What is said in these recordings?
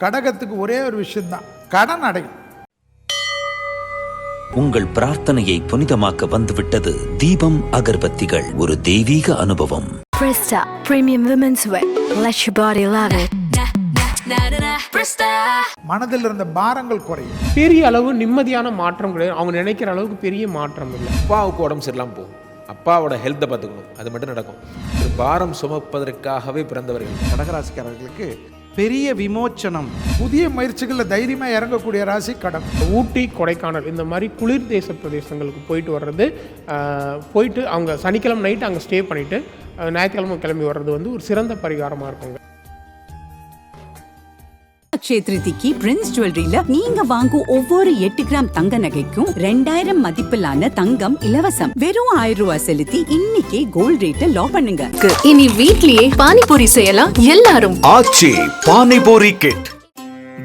கடகத்துக்கு ஒரே ஒரு விஷயம்தான். கடன் அடையும். உங்கள் பிரார்த்தனையை புனிதமாக்க வந்துவிட்டது தீபம் அகர்பத்திகள். ஒரு தெய்வீக அனுபவம். Presta Premium Women's Wear. Let your body love it. மனதில் இருந்த பாரங்கள் குறையும். பெரிய அளவு நிம்மதியான மாற்றம் கிடையாது. அவங்க நினைக்கிற அளவுக்கு பெரிய மாற்றம் இல்லை. அப்பாவுக்கு உடம்பு சரியில்லாமல் போகும். அப்பாவோட ஹெல்த்தை பார்த்துக்கணும். அது மட்டும் நடக்கும். ஒரு பாரம் சுமப்பதற்காகவே பிறந்தவர்கள் கடகராசிக்காரர்களுக்கு பெரிய விமோச்சனம். புதிய முயற்சிகளில் தைரியமாக இறங்கக்கூடிய ராசி கடன். ஊட்டி கொடைக்கானல் இந்த மாதிரி குளிர் தேச பிரதேசங்களுக்கு போயிட்டு வர்றது போயிட்டு அவங்க சனிக்கிழமை நைட்டு அங்கே ஸ்டே பண்ணிவிட்டு ஞாயிற்றுக்கிழமை கிளம்பி வர்றது வந்து ஒரு சிறந்த பரிகாரமாக இருக்குங்க. அக்ஷய திருதிக்கு பிரின்ஸ் ஜுவல்லரியில நீங்க வாங்கும் ஒவ்வொரு எட்டு கிராம் தங்க நகைக்கும் ரெண்டாயிரம் மதிப்பிலான தங்கம் இலவசம். வெறும் ஆயிரம் ரூபாய் செலுத்தி இன்னைக்கே கோல்ட் ரேட்டை லாக் பண்ணுங்க. இனி வீட்லயே பானிபூரி செய்யலாம் எல்லாரும். ஆச்சி பானிபூரி கிட்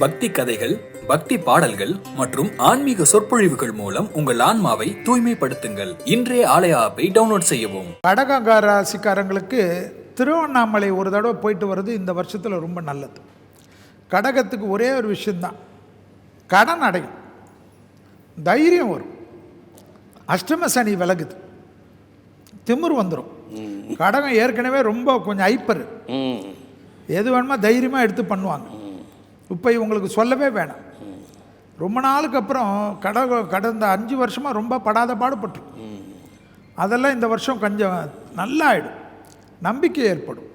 பக்தி கதைகள் பக்தி பாடல்கள் மற்றும் ஆன்மீக சொற்பொழிவுகள் மூலம் உங்கள் ஆன்மாவை தூய்மைப்படுத்துங்கள். இன்றைய ஆலய ஆப்பை டவுன்லோட் செய்யவும். கடக ராசிக்காரங்களுக்கு திருவண்ணாமலை ஒரு தடவை போயிட்டு வர்றது இந்த வருஷத்தில் ரொம்ப நல்லது. கடகத்துக்கு ஒரே ஒரு விஷயம்தான் கடன் அடையும். தைரியம் வரும். அஷ்டம சனி விலகுது. திமிர் வந்துடும் கடகம் ஏற்கனவே ரொம்ப கொஞ்சம் ஐப்பர். எது வேணுமோ தைரியமாக எடுத்து பண்ணுவாங்க. இப்போ இவங்களுக்கு சொல்லவே வேணாம். ரொம்ப நாளுக்கு அப்புறம் கடக கடந்த அஞ்சு வருஷமாக ரொம்ப படாத பாடுபட்டு. அதெல்லாம் இந்த வருஷம் கொஞ்சம் நல்லா ஆயிடும். நம்பிக்கை ஏற்படும்.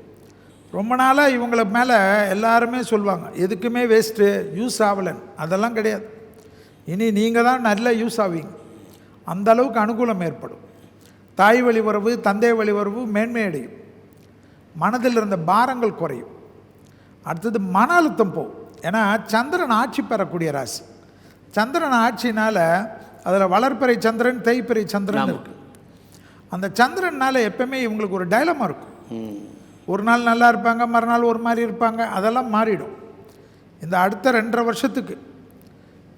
ரொம்ப நாளாக இவங்கள மேலே எல்லாருமே சொல்லுவாங்க எதுக்குமே வேஸ்ட்டு யூஸ் ஆகலைன்னு அதெல்லாம் கிடையாது. இனி நீங்கள் தான் நல்ல யூஸ் ஆவீங்க. அந்த அளவுக்கு அனுகூலம் ஏற்படும். தாய் வழி உறவு தந்தை வழி உறவு மேன்மை அடையும். மனதில் இருந்த பாரங்கள் குறையும். அடுத்தது மன அழுத்தம் போகும். ஏன்னா சந்திரன் ஆட்சி பெறக்கூடிய ராசி. சந்திரன் ஆட்சினால் அதில் வளர்ப்பிறை சந்திரன் தேய்பிறை சந்திரன் இருக்கு. அந்த சந்திரனால் எப்பவுமே இவங்களுக்கு ஒரு டைலமா இருக்கும். ஒரு நாள் நல்லா இருப்பாங்க மறுநாள் ஒரு மாதிரி இருப்பாங்க அதெல்லாம் மாறிடும். இந்த அடுத்த ரெண்டரை வருஷத்துக்கு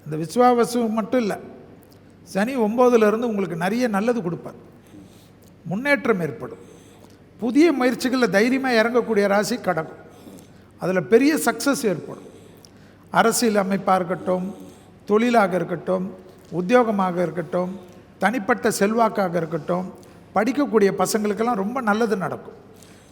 இந்த விஸ்வாவசு மட்டும் இல்லை சனி ஒம்போதுலேருந்து உங்களுக்கு நிறைய நல்லது கொடுப்பார். முன்னேற்றம் ஏற்படும். புதிய முயற்சிகளில் தைரியமாக இறங்கக்கூடிய ராசி கடக்கும் அதில் பெரிய சக்ஸஸ் ஏற்படும். அரசியல் அமைப்பாக இருக்கட்டும் தொழிலாக இருக்கட்டும் உத்தியோகமாக இருக்கட்டும் தனிப்பட்ட செல்வாக்காக இருக்கட்டும் படிக்கக்கூடிய பசங்களுக்கெல்லாம் ரொம்ப நல்லது நடக்கும்.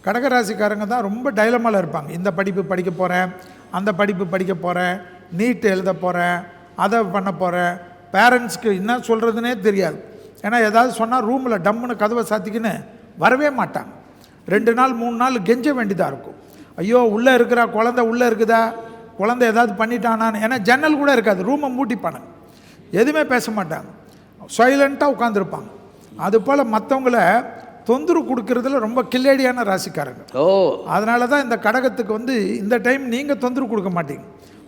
கடகராசிக்காரங்க தான் ரொம்ப டைலமாவில் இருப்பாங்க. இந்த படிப்பு படிக்க போகிறேன் அந்த படிப்பு படிக்க போகிறேன் நீட் எழுத போகிறேன் அதை பண்ண போகிறேன் பேரண்ட்ஸ்க்கு என்ன சொல்கிறதுனே தெரியாது. ஏன்னா ஏதாவது சொன்னால் ரூமில் டம்முன்னு கதவை சாத்திக்கின்னு வரவே மாட்டாங்க. ரெண்டு நாள் மூணு நாள் கெஞ்ச வேண்டியதாக இருக்கும். ஐயோ உள்ளே இருக்கிறா குழந்த உள்ளே இருக்குதா? குழந்த ஏதாவது பண்ணிட்டானான்னு. ஏன்னா ஜன்னல் கூட இருக்காது. ரூமை மூட்டிப்பானுங்க எதுவுமே பேச மாட்டாங்க. சைலண்ட்டாக உட்காந்துருப்பாங்க அதுபோல் மற்றவங்கள தொந்தரவு கொடுக்கறதுல ரொம்ப கில்லேடியான ராசிக்காரங்க. ஓ. அதனால தான் இந்த கடகத்துக்கு வந்து இந்த டைம் நீங்கள் தொந்தரவு கொடுக்க மாட்டீங்க.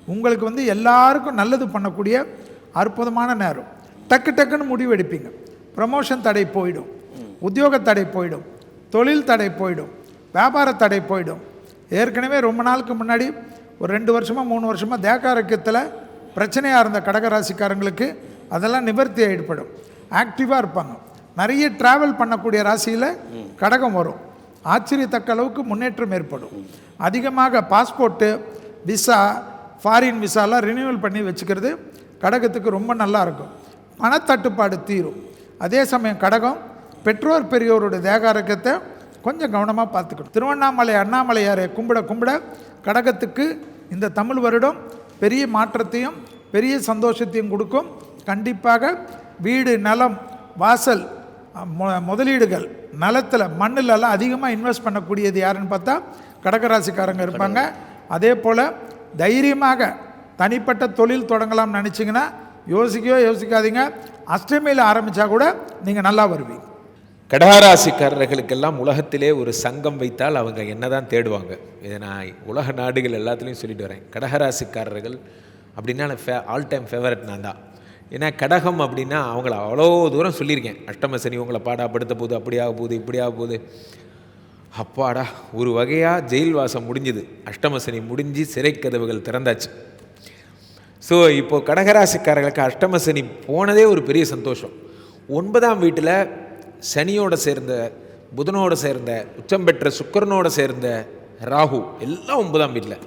உங்களுக்கு வந்து எல்லாருக்கும் நல்லது பண்ணக்கூடிய அற்புதமான நேரம். டக்கு டக்குன்னு முடிவு எடுப்பீங்க. ப்ரமோஷன் தடை போயிடும். உத்தியோக தடை போயிடும். தொழில் தடை போயிடும். வியாபார தடை போயிடும். ஏற்கனவே ரொம்ப நாளுக்கு முன்னாடி ஒரு ரெண்டு வருஷமாக மூணு வருஷமாக தேக்காரக்கியத்தில் பிரச்சனையாக இருந்த கடகராசிக்காரங்களுக்கு அதெல்லாம் நிவர்த்தி ஏற்படும். ஆக்டிவாக இருப்பாங்க. நிறைய ட்ராவல் பண்ணக்கூடிய ராசியில் கடகம் வரும். ஆச்சரியத்தக்க அளவுக்கு முன்னேற்றம் ஏற்படும். அதிகமாக பாஸ்போர்ட்டு விசா ஃபாரின் விசாலாம் ரினியூவல் பண்ணி வச்சுக்கிறது கடகத்துக்கு ரொம்ப நல்லா இருக்கும். பணத்தட்டுப்பாடு தீரும். அதே சமயம் கடகம் பெற்றோர் பெரியோரோட தேகாரக்கத்தை கொஞ்சம் கவனமாக பார்த்துக்கணும். திருவண்ணாமலை அண்ணாமலையாரை கும்பிட கும்பிட கடகத்துக்கு இந்த தமிழ் வருடம் பெரிய மாற்றத்தையும் பெரிய சந்தோஷத்தையும் கொடுக்கும். கண்டிப்பாக வீடு நலம் வாசல் முதலீடுகள். நிலத்தில் மண்ணிலெல்லாம் அதிகமாக இன்வெஸ்ட் பண்ணக்கூடியது யாருன்னு பார்த்தா கடகராசிக்காரங்க இருப்பாங்க. அதே போல் தைரியமாக தனிப்பட்ட தொழில் தொடங்கலாம்னு நினச்சிங்கன்னா யோசிக்கவே யோசிக்காதீங்க. அஷ்டமியில் ஆரம்பித்தா கூட நீங்கள் நல்லா வருவீங்க. கடகராசிக்காரர்களுக்கெல்லாம் உலகத்திலே ஒரு சங்கம் வைத்தால் அவங்க என்னதான் தேடுவாங்க. இதை நான் உலக நாடுகள் எல்லாத்துலேயும் சொல்லிட்டு வரேன். கடகராசிக்காரர்கள் அப்படின்னா ஃபே ஆல் டைம் ஃபேவரட் நான் தான். ஏன்னா கடகம் அப்படின்னா அவங்கள அவ்வளோ தூரம் சொல்லியிருக்கேன். அஷ்டம சனி உங்களை பாடாப்படுத்த போகுது அப்படியாக போகுது இப்படியாக போகுது. அப்பாடா ஒரு வகையாக ஜெயில் வாசம் முடிஞ்சுது. அஷ்டம சனி முடிஞ்சு சிறை கதவுகள் திறந்தாச்சு. ஸோ இப்போது கடகராசிக்காரர்களுக்கு அஷ்டம சனி போனதே ஒரு பெரிய சந்தோஷம். ஒன்பதாம் வீட்டில் சனியோடு சேர்ந்த புதனோட சேர்ந்த உச்சம் பெற்ற சுக்கிரனோட சேர்ந்த ராகு எல்லாம் ஒன்பதாம் வீட்டில்.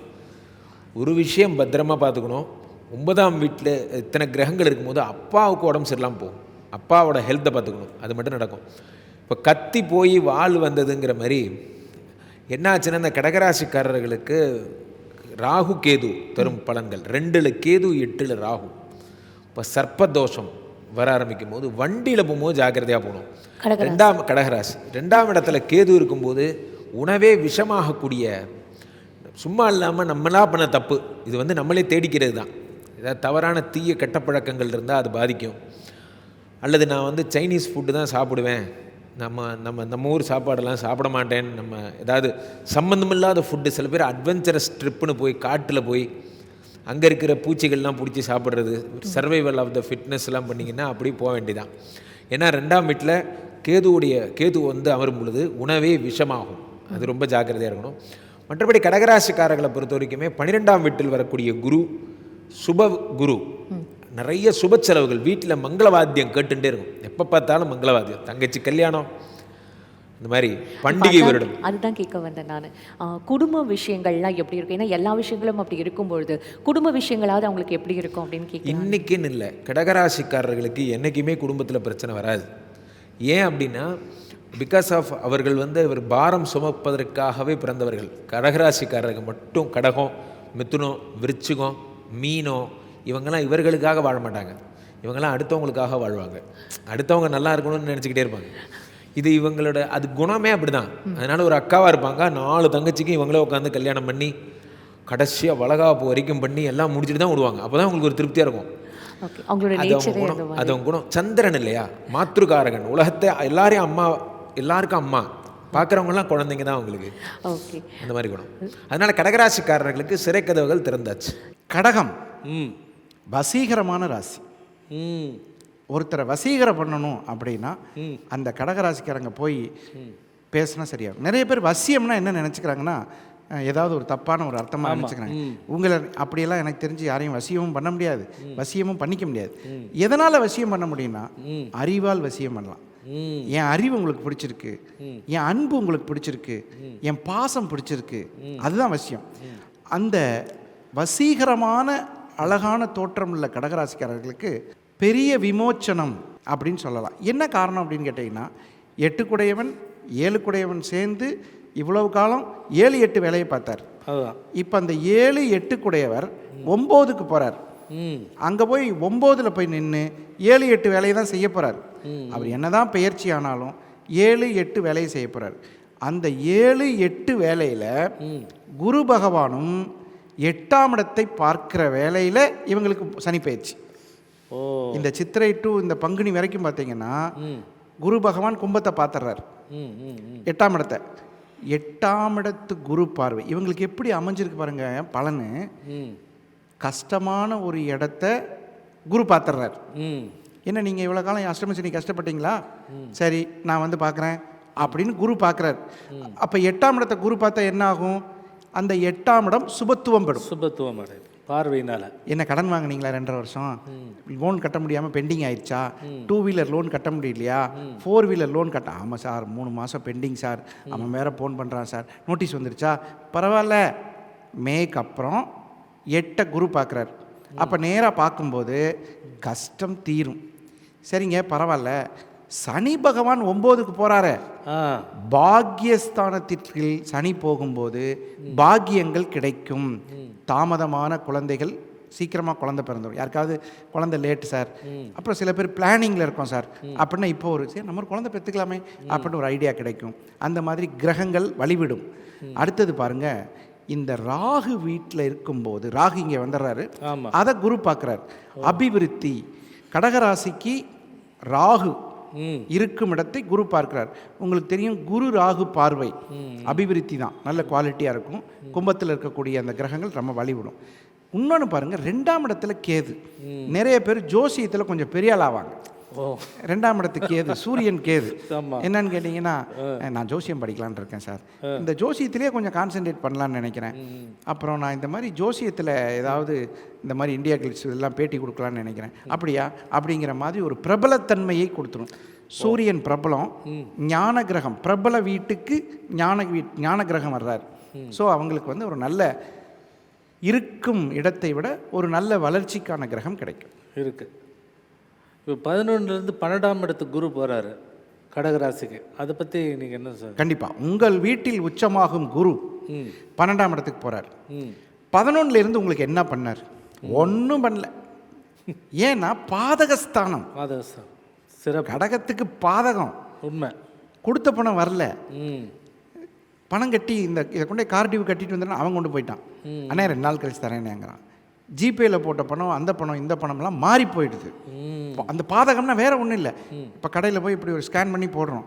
ஒரு விஷயம் பத்திரமா பார்த்துக்கணும். ஒன்பதாம் வீட்டில் இத்தனை கிரகங்கள் இருக்கும்போது அப்பாவுக்கு உடம்பு சரியில்லாமல் போகும். அப்பாவோட ஹெல்த்தை பார்த்துக்கணும். அது மட்டும் நடக்கும். இப்போ கத்தி போய் வாள் வந்ததுங்கிற மாதிரி என்ன ஆச்சுன்னா இந்த கடகராசிக்காரர்களுக்கு ராகு கேது தரும் பலன்கள். ரெண்டில் கேது எட்டில் ராகு. இப்போ சர்ப்பதோஷம் வர ஆரம்பிக்கும் போது வண்டியில் போகும்போது ஜாக்கிரதையாக போகணும். ரெண்டாம் கடகராசி. ரெண்டாம் இடத்துல கேது இருக்கும்போது உணவே விஷமாகக்கூடிய சும்மா இல்லாமல் நம்மளா பண்ண தப்பு. இது வந்து நம்மளே தேடிக்கிறது தான் ஏதாவது தவறான தீய கெட்ட பழக்கங்கள் இருந்தால் அது பாதிக்கும். அல்லது நான் வந்து சைனீஸ் ஃபுட்டு தான் சாப்பிடுவேன். நம்ம நம்ம நம்ம ஊர் சாப்பாடெல்லாம் சாப்பிட மாட்டேன். நம்ம ஏதாவது சம்மந்தமில்லாத ஃபுட்டு சில பேர் அட்வென்ச்சரஸ் ட்ரிப்புன்னு போய் காட்டில் போய் அங்கே இருக்கிற பூச்சிகள்லாம் பிடிச்சி சாப்பிட்றது சர்வைவல் ஆஃப் த ஃபிட்னஸ்லாம் பண்ணிங்கன்னா அப்படியே போக வேண்டியதான் ஏன்னா ரெண்டாம் வீட்டில் கேதுவுடைய கேது வந்து அமரும் பொழுது உணவே விஷமாகும். அது ரொம்ப ஜாக்கிரதையாக இருக்கணும். மற்றபடி கடகராசிக்காரர்களை பொறுத்த வரைக்குமே பன்னிரெண்டாம் வீட்டில் வரக்கூடிய குரு சுப குரு. நிறைய சுப செலவுகள். வீட்டில் மங்களவாத்தியம் கேட்டுட்டே இருக்கும். எப்போ பார்த்தாலும் மங்களவாத்தியம். தங்கச்சி கல்யாணம். இந்த மாதிரி பண்டிகை வருடம். அதுதான் கேட்க வந்தேன் நான். குடும்ப விஷயங்கள்லாம் எப்படி இருக்கும்? ஏன்னா எல்லா விஷயங்களும் அப்படி இருக்கும்பொழுது குடும்ப விஷயங்களாவது அவங்களுக்கு எப்படி இருக்கும் அப்படின்னு கேட்க இன்னைக்குன்னு இல்லை. கடகராசிக்காரர்களுக்கு என்றைக்குமே குடும்பத்தில் பிரச்சனை வராது. ஏன் அப்படின்னா பிகாஸ் ஆஃப் அவர்கள் வந்து அவர் பாரம் சுமப்பதற்காகவே பிறந்தவர்கள். கடகராசிக்காரர்கள் மட்டும் கடகம் மிதுனம் விருச்சிகம் மீனம் இவங்கெல்லாம் இவர்களுக்காக வாழ மாட்டாங்க. இவங்கெல்லாம் அடுத்தவங்களுக்காக வாழ்வாங்க. அடுத்தவங்க நல்லா இருக்கணும்னு நினச்சிக்கிட்டே இருப்பாங்க. இது இவங்களோட அது குணமே அப்படிதான். அதனால ஒரு அக்காவாக இருப்பாங்க. நாலு தங்கச்சிக்கு இவங்களே உட்காந்து கல்யாணம் பண்ணி கடைசியாக வளகாப்பு வரைக்கும் பண்ணி எல்லாம் முடிச்சுட்டு தான் விடுவாங்க அப்போ தான் உங்களுக்கு ஒரு திருப்தியாக இருக்கும் அது அவங்க குணம் அது அவங்க குணம். சந்திரன் இல்லையா? மாத்ருகாரகன் உலகத்தை எல்லாரையும் அம்மா எல்லாருக்கும் அம்மா. பார்க்குறவங்கலாம் குழந்தைங்க தான் அவங்களுக்கு. ஓகே அந்த மாதிரி குணம். அதனால கடகராசிக்காரர்களுக்கு சிறை கதவுகள் திறந்தாச்சு. கடகம். வசீகரமான ராசி. ஒருத்தரை வசீகரம் பண்ணணும் அப்படின்னா அந்த கடகராசிக்காரங்க போய் பேசினா சரியாகும். நிறைய பேர் வசியம்னா என்ன நினச்சிக்கிறாங்கன்னா ஏதாவது ஒரு தப்பான ஒரு அர்த்தமாக நினச்சிக்கிறாங்க. உங்களை அப்படியெல்லாம் எனக்கு தெரிஞ்சு யாரையும் வசியமும் பண்ண முடியாது. வசியமும் பண்ணிக்க முடியாது. எதனால் வசியம் பண்ண முடியும்னா அறிவால் வசியம் பண்ணலாம். என் அறிவு உங்களுக்கு பிடிச்சிருக்கு. என் அன்பு உங்களுக்கு பிடிச்சிருக்கு. என் பாசம் பிடிச்சிருக்கு. அதுதான் வசியம். அந்த வசீகரமான அழகான தோற்றம் உள்ள கடகராசிக்காரர்களுக்கு பெரிய விமோச்சனம் அப்படின்னு சொல்லலாம். என்ன காரணம் அப்படின்னு கேட்டிங்கன்னா எட்டுக்குடையவன் ஏழுக்குடையவன் சேர்ந்து இவ்வளவு காலம் ஏழு எட்டு வேலையை பார்த்தார். அதுதான். இப்போ அந்த ஏழு எட்டுக்குடையவர் ஒம்போதுக்கு போகிறார் அங்கே போய் ஒம்போதில் போய் நின்று ஏழு எட்டு வேலையை தான் செய்ய போகிறார் அவர் என்னதான் பெயர்ச்சி ஆனாலும் ஏழு எட்டு வேலையை செய்ய போகிறார் அந்த ஏழு எட்டு வேலையில் குரு பகவானும் எட்டாம் இடத்தை பார்க்கிற வேலையில் இவங்களுக்கு சனி பயிற்சி ஓ. இந்த சித்திரை டு இந்த பங்குனி வரைக்கும் பார்த்தீங்கன்னா குரு பகவான் கும்பத்தை ம் எட்டாம் இடத்தை. எட்டாம் இடத்து குரு பார்வை. இவங்களுக்கு எப்படி அமைஞ்சிருக்கு பாருங்க பலனு. கஷ்டமான ஒரு இடத்த குரு பார்த்துறாரு ம். என்ன நீங்கள் இவ்வளோ காலம் அஷ்டம சனி கஷ்டப்பட்டீங்களா சரி நான் வந்து பார்க்குறேன் அப்படின்னு குரு பார்க்குறாரு அப்போ எட்டாம் இடத்தை குரு பார்த்தா என்ன ஆகும்? அந்த எட்டாம் இடம் சுபத்துவம் பெறும். சுபத்துவம் அடையும். பார்வையினால. என்ன கடன் வாங்குனீங்களா ரெண்டரை வருஷம்? லோன் கட்ட முடியாமல் பெண்டிங் ஆயிடுச்சா? டூ வீலர் லோன் கட்ட முடியலையா? ஃபோர் வீலர் லோன் கட்ட ஆமாம் சார் மூணு மாதம் பெண்டிங் சார். அவன் வேற ஃபோன் பண்ணுறான் சார். நோட்டீஸ் வந்துருச்சா? பரவாயில்ல. மேக்கு அப்புறம் எட்டை குரு பார்க்குறாரு அப்போ நேராக பார்க்கும்போது கஷ்டம் தீரும். சரிங்க பரவாயில்ல. சனி பகவான் ஒம்போதுக்கு போகிறாரே ஆ. பாக்கியஸ்தானத்திற்கு சனி போகும்போது பாக்கியங்கள் கிடைக்கும். தாமதமான குழந்தைகள் சீக்கிரமாக குழந்தை பிறந்துடும் யாருக்காவது குழந்தை லேட்டு சார். அப்புறம் சில பேர் பிளானிங்கில் இருக்கோம் சார். அப்படின்னா இப்போ ஒரு சரி நம்ம ஒரு குழந்தை பெற்றுக்கலாமே அப்படின்னு ஒரு ஐடியா கிடைக்கும். அந்த மாதிரி கிரகங்கள் வழிவிடும். அடுத்தது பாருங்க இந்த ராகு வீட்டில் இருக்கும்போது ராகு இங்கே வந்துடுறாரு. அதை குரு பார்க்குறாரு. அபிவிருத்தி. கடகராசிக்கு ராகு. இருக்கும் இடத்தை குரு பார்க்கிறார். உங்களுக்கு தெரியும் குரு ராகு பார்வை. அபிவிருத்தி தான். நல்ல குவாலிட்டியாக இருக்கும். கும்பத்தில் இருக்கக்கூடிய அந்த கிரகங்கள் ரொம்ப வழிவிடும் இன்னொன்று பாருங்கள் ரெண்டாம் இடத்துல கேது. நிறைய பேர் ஜோசியத்தில் கொஞ்சம் பெரிய ஆள் ஆவாங்க. ரெண்டாம் இடத்து கேது சூரியன் கேது. என்னன்னு கேட்டிங்கன்னா நான் ஜோசியம் படிக்கலான்னு இருக்கேன் சார். இந்த ஜோசியத்திலே கொஞ்சம் கான்சென்ட்ரேட் பண்ணலான்னு நினைக்கிறேன். அப்புறம் நான் இந்த மாதிரி ஜோசியத்தில் ஏதாவது இந்த மாதிரி இந்தியா கிளிட்ஸ் இதெல்லாம் பேட்டி கொடுக்கலான்னு நினைக்கிறேன். அப்படியா? அப்படிங்கிற மாதிரி ஒரு பிரபலத்தன்மையை கொடுத்துரும். சூரியன் பிரபலம் ஞான கிரகம் பிரபல வீட்டுக்கு ஞான வீ ஞான கிரகம் வர்றார். ஸோ அவங்களுக்கு வந்து ஒரு நல்ல இருக்கும் இடத்தை விட ஒரு நல்ல வளர்ச்சிக்கான கிரகம் கிடைக்கும். இருக்கு. இப்போ பதினொன்றுலேருந்து பன்னெண்டாம் இடத்துக்கு குரு போகிறாரு கடகராசிக்கு. அதை பற்றி நீங்கள் என்ன சார் கண்டிப்பாக உங்கள் வீட்டில் உச்சமாகும் குரு பன்னெண்டாம் இடத்துக்கு போகிறார் பதினொன்னுல இருந்து உங்களுக்கு என்ன பண்ணார்? ஒன்றும் பண்ணல. ஏன்னா பாதகஸ்தானம். பாதகஸ்தான் சிறப்பு. கடகத்துக்கு பாதகம். உண்மை. கொடுத்த பணம் வரல. பணம் கட்டி இந்த இதை கொண்டு கார் டியூ கட்டிட்டு வந்தேன்னா அவன் கொண்டு போயிட்டான். அண்ணே ரெண்டு நாள் கழிச்சு தரேனேங்கிறான் ஜிபேயில் போட்ட பணம் அந்த பணம் இந்த பணம்லாம் மாறி போயிடுது. அந்த பாதகம்னா வேற ஒன்றும் இல்லை. இப்போ கடையில் போய் இப்படி ஒரு ஸ்கேன் பண்ணி போடுறோம்.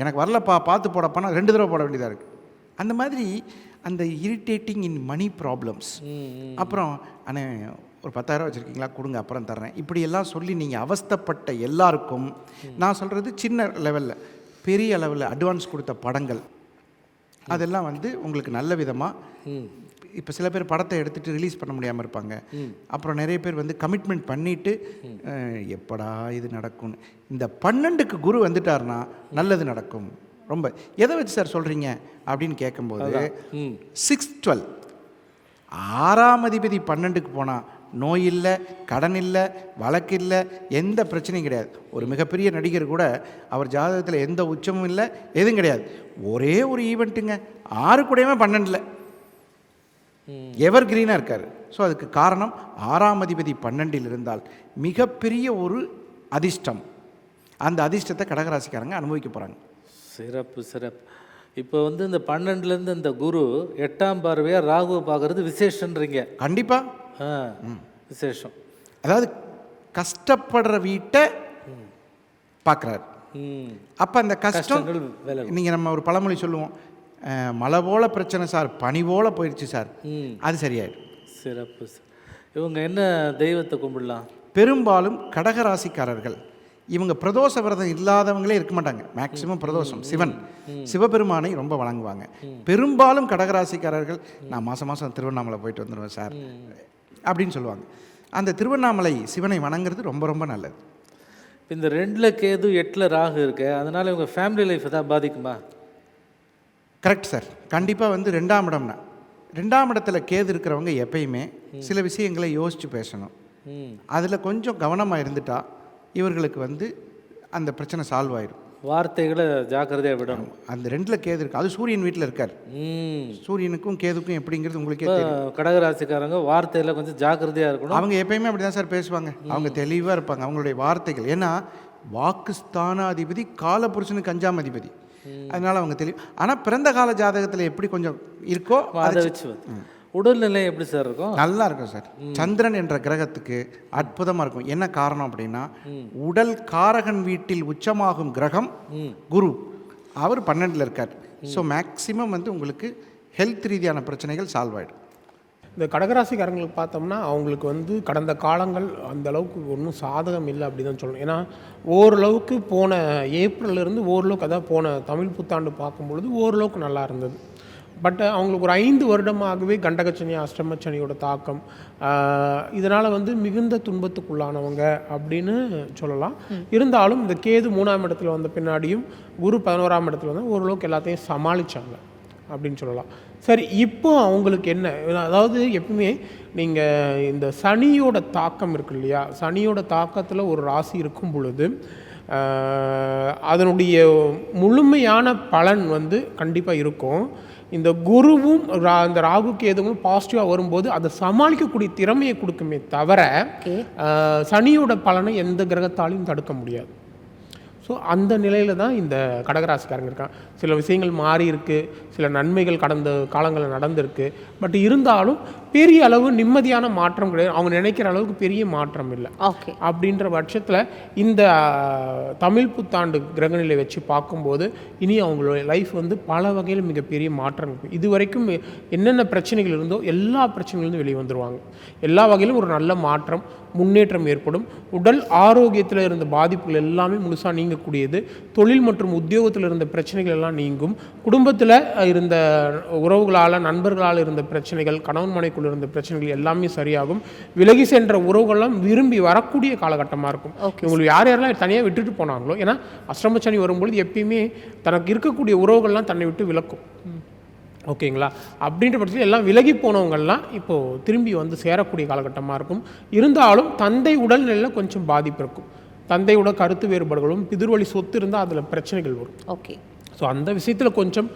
எனக்கு வரலப்பா பார்த்து போட பணம் ரெண்டு தடவை போட வேண்டியதாக இருக்குது அந்த மாதிரி அந்த இரிட்டேட்டிங் இன் மணி ப்ராப்ளம்ஸ் அப்புறம் அண்ணே ஒரு பத்தாயிரம் வச்சுருக்கீங்களா? கொடுங்க அப்புறம் தர்றேன். இப்படி எல்லாம் சொல்லி நீங்கள் அவஸ்தைப்பட்ட எல்லாருக்கும் நான் சொல்கிறது சின்ன லெவலில் பெரிய அளவில் அட்வான்ஸ் கொடுத்த படங்கள். அதெல்லாம் வந்து உங்களுக்கு நல்ல விதமாக இப்போ சில பேர் படத்தை எடுத்துகிட்டு ரிலீஸ் பண்ண முடியாமல் இருப்பாங்க. அப்புறம் நிறைய பேர் வந்து கமிட்மெண்ட் பண்ணிவிட்டு எப்படா இது நடக்கும்னு. இந்த பன்னெண்டுக்கு குரு வந்துட்டாருன்னா நல்லது நடக்கும். ரொம்ப எதை வச்சு சார் சொல்கிறீங்க அப்படின்னு கேட்கும்போது சிக்ஸ் டுவெல் ஆறாம் அதிபதி பன்னெண்டுக்கு போனால் நோய் இல்லை கடன் இல்லை வழக்கு இல்லை எந்த பிரச்சனையும் கிடையாது. ஒரு மிகப்பெரிய நடிகர் கூட அவர் ஜாதகத்தில் எந்த உச்சமும் இல்லை எதுவும் கிடையாது. ஒரே ஒரு ஈவெண்ட்டுங்க ஆறு கூடயுமே பன்னெண்டில். எவர் கிரீனாக இருக்கார். ஸோ அதுக்கு காரணம் ஆறாம் அதிபதி பன்னெண்டில் இருந்தால் மிகப்பெரிய ஒரு அதிர்ஷ்டம். அந்த அதிர்ஷ்டத்தை கடகராசிக்காரங்க அனுபவிக்க போகிறாங்க சிறப்பு சிறப்பு. இப்போ வந்து இந்த பன்னெண்டுலேருந்து இந்த குரு எட்டாம் பார்வையாக ராகுவை பார்க்கறது விசேஷன்றீங்க. கண்டிப்பாக விசேஷம். அதாவது கஷ்டப்படுற வீட்டை பார்க்குறாரு அப்போ அந்த கஷ்டம். நீங்கள் நம்ம ஒரு பழமொழி சொல்லுவோம். மழை போல பிரச்சனை சார் பனி போல போயிடுச்சு சார். அது சரியாயிடும் சிறப்பு சார். இவங்க என்ன தெய்வத்தை கும்பிடலாம்? பெரும்பாலும் கடகராசிக்காரர்கள். இவங்க பிரதோஷ விரதம் இல்லாதவங்களே இருக்க மாட்டாங்க. மேக்சிமம் பிரதோஷம் சிவன். சிவபெருமானை ரொம்ப வழங்குவாங்க பெரும்பாலும் கடகராசிக்காரர்கள் நான் மாதம் மாதம் திருவண்ணாமலை போயிட்டு வந்துடுவேன் சார். அப்படின்னு சொல்லுவாங்க. அந்த திருவண்ணாமலை சிவனை வணங்குறது ரொம்ப ரொம்ப நல்லது. இப்போ இந்த ரெண்டில் கேது எட்டில் ராகு இருக்கு அதனால் இவங்க ஃபேமிலி லைஃப் தான் பாதிக்குமா? கரெக்ட் சார் கண்டிப்பாக வந்து ரெண்டாம் இடம்னா. ரெண்டாம் இடத்துல கேது இருக்கிறவங்க எப்பயுமே சில விஷயங்களை யோசித்து பேசணும். அதில் கொஞ்சம் கவனமாக இருந்துட்டா இவர்களுக்கு வந்து அந்த பிரச்சனை சால்வ் ஆயிடும் வார்த்தைகளை ஜாக்கிரதையாக விடணும். அந்த ரெண்டில் கேது இருக்கு. அது சூரியன் வீட்டில் இருக்கார். சூரியனுக்கும் கேதுக்கும் எப்படிங்கிறது உங்களுக்கே கடகராசிக்காரங்க வார்த்தையில் கொஞ்சம் ஜாக்கிரதையாக இருக்கணும். அவங்க எப்பயுமே அப்படி தான் சார் பேசுவாங்க அவங்க தெளிவாக இருப்பாங்க. அவங்களுடைய வார்த்தைகள். ஏன்னா வாக்குஸ்தானாதிபதி காலபுருஷனுக்கு அஞ்சாம் அதிபதி. அதனால அவங்க தெளிவு ஆனால் பிறந்த கால ஜாதகத்தில் எப்படி கொஞ்சம் இருக்கோ அதை வச்சு உடல்நிலை எப்படி சார் இருக்கும்? நல்லா இருக்கும் சார். சந்திரன் என்ற கிரகத்துக்கு அற்புதமாக இருக்கும். என்ன காரணம் அப்படின்னா உடல் காரகன் வீட்டில் உச்சமாகும் கிரகம் குரு. அவர் பன்னெண்டில் இருக்கார். ஸோ மேக்ஸிமம் வந்து உங்களுக்கு ஹெல்த் ரீதியான பிரச்சனைகள் சால்வ் ஆகிடும் இந்த கடகராசிக்காரங்களுக்கு பார்த்தோம்னா அவங்களுக்கு வந்து கடந்த காலங்கள் அந்த அளவுக்கு ஒன்றும் சாதகம் இல்லை அப்படி தான் சொல்லணும். ஏன்னா ஓரளவுக்கு போன ஏப்ரல்ல இருந்து ஓரளவுக்கு அதான் போன தமிழ் புத்தாண்டு பார்க்கும் பொழுது ஓரளவுக்கு நல்லா இருந்தது. பட் அவங்களுக்கு ஒரு ஐந்து வருடமாகவே கண்டகச்சனி அஷ்டமச்சனியோட தாக்கம். இதனால் வந்து மிகுந்த துன்பத்துக்குள்ளானவங்க அப்படின்னு சொல்லலாம். இருந்தாலும் இந்த கேது மூணாம் இடத்துல வந்த பின்னாடியும் குரு பதினோராம் இடத்துல வந்து ஓரளவுக்கு எல்லாத்தையும் சமாளித்தாங்க அப்படின்னு சொல்லலாம். சரி இப்போ அவங்களுக்கு என்ன? அதாவது எப்பவுமே நீங்கள் இந்த சனியோட தாக்கம் இருக்கு இல்லையா? சனியோட தாக்கத்தில் ஒரு ராசி இருக்கும் பொழுது அதனுடைய முழுமையான பலன் வந்து கண்டிப்பாக இருக்கும். இந்த குருவும் ரா- இந்த ராகு கேதுவும் பாசிட்டிவாக வரும்போது அதை சமாளிக்கக்கூடிய திறமையை கொடுக்குமே தவிர சனியோட பலனை எந்த கிரகத்தாலையும் தடுக்க முடியாது. ஸோ அந்த நிலையில் தான் இந்த கடகராசிக்காரங்க இருக்காங்க. சில விஷயங்கள் மாறி இருக்கு. சில நன்மைகள் கடந்த காலங்களில் நடந்திருக்கு. பட் இருந்தாலும் பெரிய அளவு நிம்மதியான மாற்றம் கிடையாது. அவங்க நினைக்கிற அளவுக்கு பெரிய மாற்றம் இல்லை. ஓகே அப்படின்ற பட்சத்தில் இந்த தமிழ் புத்தாண்டு கிரகநிலை வச்சு பார்க்கும்போது இனி அவங்களுடைய லைஃப் வந்து பல வகையில் மிகப்பெரிய மாற்றம் இருக்கும் இது வரைக்கும் என்னென்ன பிரச்சனைகள் இருந்தோ எல்லா பிரச்சனைகளிலிருந்து வெளியே வந்துருவாங்க. எல்லா வகையிலும் ஒரு நல்ல மாற்றம். முன்னேற்றம் ஏற்படும். உடல் ஆரோக்கியத்தில் இருந்த பாதிப்புகள் எல்லாமே முழுசாக நீங்கக்கூடியது. தொழில் மற்றும் உத்தியோகத்தில் இருந்த பிரச்சனைகள் எல்லாம் நீங்கும். குடும்பத்தில் இருந்த உறவுகளால் நண்பர்களால் இருந்த பிரச்சனைகள் கணவன் மனைக்குள்ள இருந்த பிரச்சனைகள் எல்லாமே சரியாகும். விலகி சென்ற உறவுகள்லாம் விரும்பி வரக்கூடிய காலகட்டமாக இருக்கும். இவங்களுக்கு யார் யாரெல்லாம் தனியாக விட்டுட்டு போனாங்களோ ஏன்னா அஷ்டமச்சனி வரும்பொழுது எப்பயுமே தனக்கு இருக்கக்கூடிய உறவுகள்லாம் தன்னை விட்டு விலக்கும். ஓகேங்களா? அப்படின்ற பட்சத்தில் எல்லாம் விலகி போனவங்கெல்லாம் இப்போது திரும்பி வந்து சேரக்கூடிய காலகட்டமாக இருக்கும். இருந்தாலும் தந்தை உடல்நிலையில் கொஞ்சம் பாதிப்பு இருக்கும். தந்தையோட கருத்து வேறுபாடுகளும் பிதிர்வழி சொத்து இருந்தால் அதில் பிரச்சனைகள் வரும். ஓகே. ஸோ அந்த விஷயத்தில் கொஞ்சம்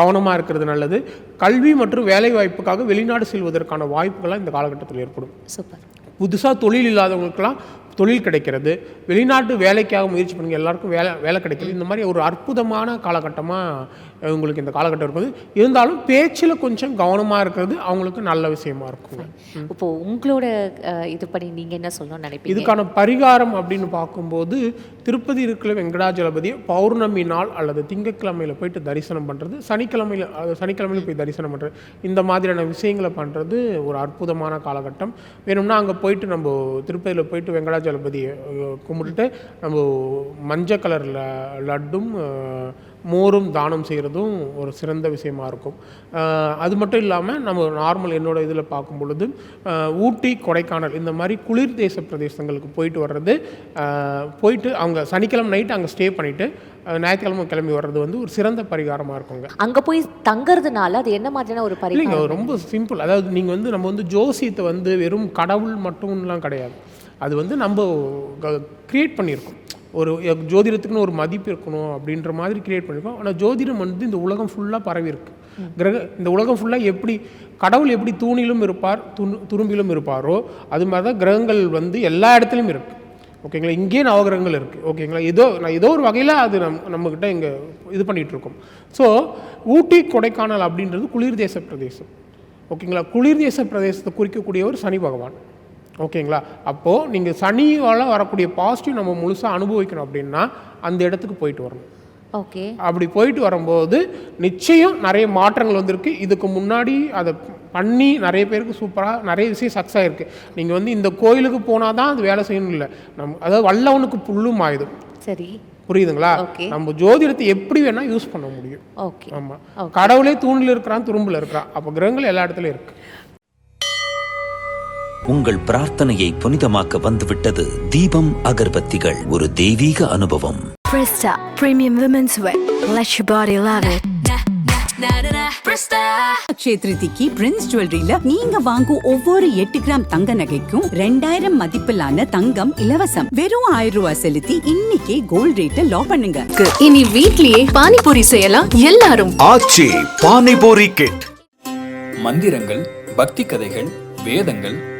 கவனமாக இருக்கிறது நல்லது. கல்வி மற்றும் வேலை வாய்ப்புக்காக வெளிநாடு செல்வதற்கான வாய்ப்புகள்லாம் இந்த காலகட்டத்தில் ஏற்படும். சூப்பர். புதுசாக தொழில் இல்லாதவங்களுக்கெல்லாம் தொழில் கிடைக்கிறது வெளிநாட்டு வேலைக்காக முயற்சி பண்ணுங்க எல்லாருக்கும் வேலை வேலை கிடைக்கிறது. இந்த மாதிரி ஒரு அற்புதமான காலகட்டமாக உங்களுக்கு இந்த காலகட்டம் இருக்குது. இருந்தாலும் பேச்சில் கொஞ்சம் கவனமாக இருக்கிறது அவங்களுக்கு நல்ல விஷயமா இருக்கும் இப்போ உங்களோட அஹ், இதுபடி நீங்க என்ன சொல்லணும்னு நினைப்பீங்க? இதுக்கான பரிகாரம் அப்படின்னு பார்க்கும்போது திருப்பதி இருக்கிற வெங்கடாஜலபதியை பௌர்ணமி நாள் அல்லது திங்கட்கிழமையில் போயிட்டு தரிசனம் பண்ணுறது சனிக்கிழமையில் சனிக்கிழமையில போய் தரிசனம் பண்ணுறது இந்த மாதிரியான விஷயங்களை பண்ணுறது ஒரு அற்புதமான காலகட்டம். வேணும்னா அங்கே போயிட்டு நம்ம திருப்பதியில் போயிட்டு வெங்கடாஜலபதியை கும்பிட்டுட்டு நம்ம மஞ்சள் கலர் லட்டும் மோரும் தானம் செய்கிறதும் ஒரு சிறந்த விஷயமா இருக்கும். அது மட்டும் இல்லாமல் நம்ம நார்மல் என்னோட இதில் பார்க்கும் பொழுது ஊட்டி கொடைக்கானல் இந்த மாதிரி குளிர் தேச பிரதேசங்களுக்கு போயிட்டு வர்றது போயிட்டு அவங்க சனிக்கிழமை நைட் அங்கே ஸ்டே பண்ணிவிட்டு ஞாயிற்றுக்கிழமை கிளம்பி வர்றது வந்து ஒரு சிறந்த பரிகாரமாக இருக்குங்க. அங்க போய் தங்கறதுனால அது என்ன மாதிரியான ஒரு பரிகாரம்? ரொம்ப சிம்பிள் அதாவது நீங்கள் வந்து நம்ம வந்து ஜோசியத்தை வந்து வெறும் கடவுள் மட்டும்லாம் கிடையாது. அது வந்து நம்ம க்ரியேட் பண்ணியிருக்கோம். ஒரு ஜோதிடத்துக்குன்னு ஒரு மதிப்பு இருக்கணும் அப்படின்ற மாதிரி க்ரியேட் பண்ணியிருக்கோம். ஆனால் ஜோதிடம் வந்து இந்த உலகம் ஃபுல்லாக பரவி இருக்கு. கிரக இந்த உலகம் ஃபுல்லாக எப்படி கடவுள் எப்படி தூணிலும் இருப்பார் துணு துரும்பிலும் இருப்பாரோ அது மாதிரி தான் கிரகங்கள் வந்து எல்லா இடத்துலையும் இருக்குது ஓகேங்களா? இங்கேயே நவகிரகங்கள் இருக்குது ஓகேங்களா? ஏதோ நான் ஏதோ ஒரு வகையில் அது நம் நம்மக்கிட்ட இங்கே இது பண்ணிகிட்டு இருக்கோம். ஸோ ஊட்டி கொடைக்கானல் அப்படின்றது குளிர் தேச பிரதேசம். ஓகேங்களா? குளிர் தேச பிரதேசத்தை குறிக்கக்கூடியவர் சனி பகவான். ஓகேங்களா? அப்போது நீங்கள் சனியால் வரக்கூடிய பாசிட்டிவ் நம்ம முழுசாக அனுபவிக்கணும் அப்படின்னா அந்த இடத்துக்கு போயிட்டு வரணும். ஓகே. அப்படி போயிட்டு வரும்போது நிச்சயம் நிறைய மாற்றங்கள் வந்திருக்கு. இதுக்கு முன்னாடி அதை பண்ணி நிறைய பேருக்கு சூப்பராக நிறைய விஷயம் சக்ஸஸ் ஆகிருக்கு நீங்கள் வந்து இந்த கோயிலுக்கு போனால் தான் அது வேலை செய்யணும் இல்லை. நம்ம அதாவது வல்லவனுக்கு புல்லும் ஆயுதம். சரி. புரியுதுங்களா. நம்ம ஜோதிடத்தை எப்படி வேணால் யூஸ் பண்ண முடியும். ஓகே. ஆமாம் கடவுளே தூணில் இருக்கிறான் துரும்பில் இருக்கிறான். அப்போ கிரகங்கள் எல்லா இடத்துலையும் இருக்குது உங்கள் பிரார்த்தனையை புனிதமாக்க வந்துவிட்டது தீபம் அகர்பத்திகள். ஒரு தெய்வீக அனுபவம். திருதிக்கு பிரின்ஸ் ஜுவல்லரியில நீங்க வாங்கும் ஒவ்வொரு எட்டு கிராம் தங்க நகைக்கும் ரெண்டாயிரம் மதிப்பிலான தங்கம் இலவசம். வெறும் ஆயிரம் ரூபாய் செலுத்தி இன்னைக்கே கோல்ட் ரேட்டை லாக் பண்ணுங்க. இனி வீட்லயே பானிபூரி செய்யலாம் எல்லாரும். ஆச்சி பானிபூரி கிட் மந்திரங்கள் பக்தி கதைகள் வேதங்கள்